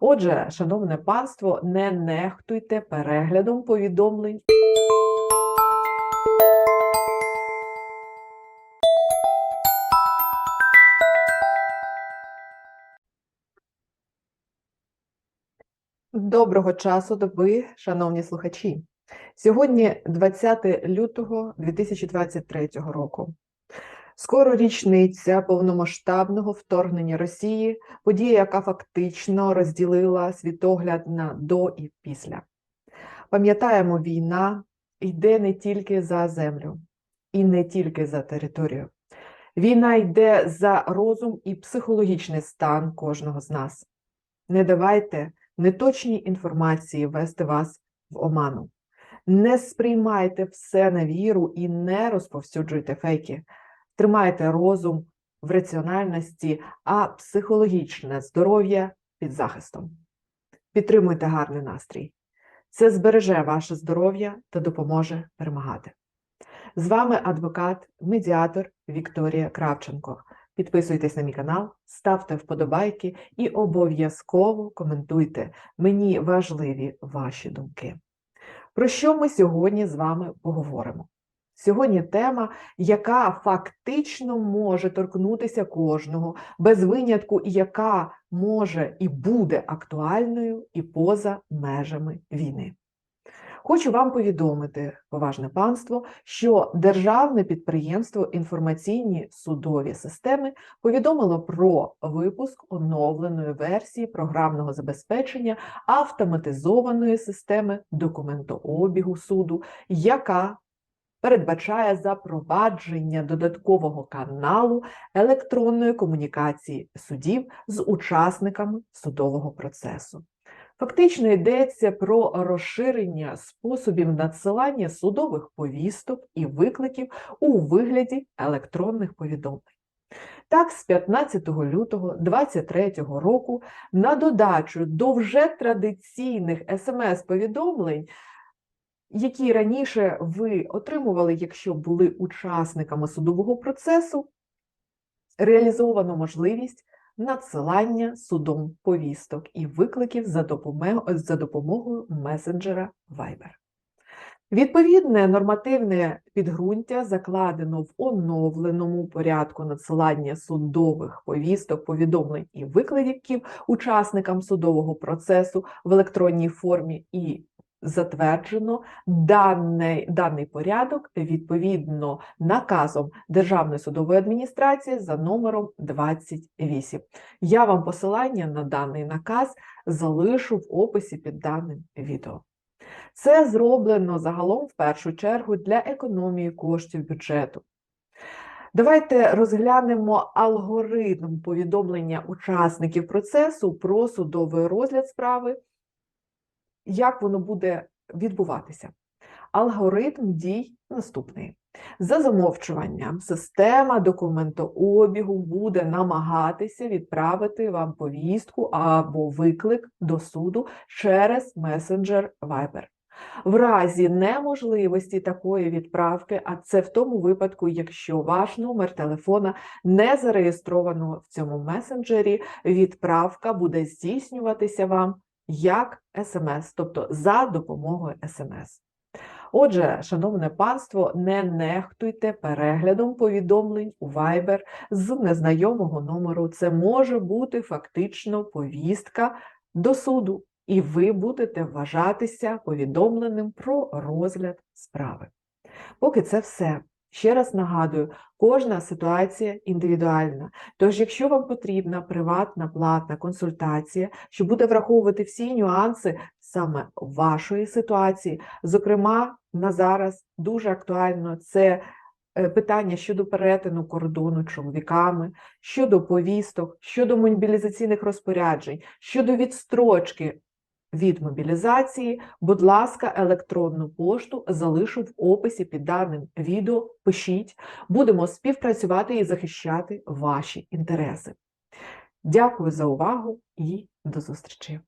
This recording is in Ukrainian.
Отже, шановне панство, не нехтуйте переглядом повідомлень. Доброго часу доби, шановні слухачі. Сьогодні 20 лютого 2023 року. Скоро річниця повномасштабного вторгнення Росії, подія, яка фактично розділила світогляд на до і після. Пам'ятаємо, війна йде не тільки за землю і не тільки за територію. Війна йде за розум і психологічний стан кожного з нас. Не давайте неточній інформації вести вас в оману. Не сприймайте все на віру і не розповсюджуйте фейки. Тримайте розум в раціональності, а психологічне здоров'я під захистом. Підтримуйте гарний настрій. Це збереже ваше здоров'я та допоможе перемагати. З вами адвокат, медіатор Вікторія Кравченко. Підписуйтесь на мій канал, ставте вподобайки і обов'язково коментуйте. Мені важливі ваші думки. Про що ми сьогодні з вами поговоримо? Сьогодні тема, яка фактично може торкнутися кожного, без винятку, і яка може і буде актуальною і поза межами війни. Хочу вам повідомити, поважне панство, що Державне підприємство інформаційні судові системи повідомило про випуск оновленої версії програмного забезпечення автоматизованої системи документообігу суду, яка передбачає запровадження додаткового каналу електронної комунікації судів з учасниками судового процесу. Фактично йдеться про розширення способів надсилання судових повісток і викликів у вигляді електронних повідомлень. Так, з 15 лютого 2023 року на додачу до вже традиційних смс-повідомлень, які раніше ви отримували, якщо були учасниками судового процесу, реалізовано можливість надсилання судом повісток і викликів за допомогою, месенджера Viber. Відповідне нормативне підґрунтя закладено в оновленому порядку надсилання судових повісток, повідомлень і викликів учасникам судового процесу в електронній формі і затверджено даний, даний порядок відповідно наказом Державної судової адміністрації за номером 28. Я вам посилання на даний наказ залишу в описі під даним відео. Це зроблено загалом в першу чергу для економії коштів бюджету. Давайте розглянемо алгоритм повідомлення учасників процесу про судовий розгляд справи як воно буде відбуватися. Алгоритм дій наступний. За замовчуванням, система документообігу буде намагатися відправити вам повістку або виклик до суду через месенджер Viber. В разі неможливості такої відправки, а це в тому випадку, якщо ваш номер телефона не зареєстровано в цьому месенджері, відправка буде здійснюватися вам як СМС, тобто за допомогою СМС. Отже, шановне панство, не нехтуйте переглядом повідомлень у Viber з незнайомого номеру. Це може бути фактично повістка до суду, і ви будете вважатися повідомленим про розгляд справи. Поки це все. Ще раз нагадую, кожна ситуація індивідуальна. Тож, якщо вам потрібна приватна платна консультація, що буде враховувати всі нюанси саме вашої ситуації, зокрема, на зараз дуже актуально це е, питання щодо перетину кордону чоловіками, щодо повісток, щодо мобілізаційних розпоряджень, щодо відстрочки від мобілізації, будь ласка, електронну пошту залишу в описі під даним відео. Пишіть, будемо співпрацювати і захищати ваші інтереси. Дякую за увагу і до зустрічі!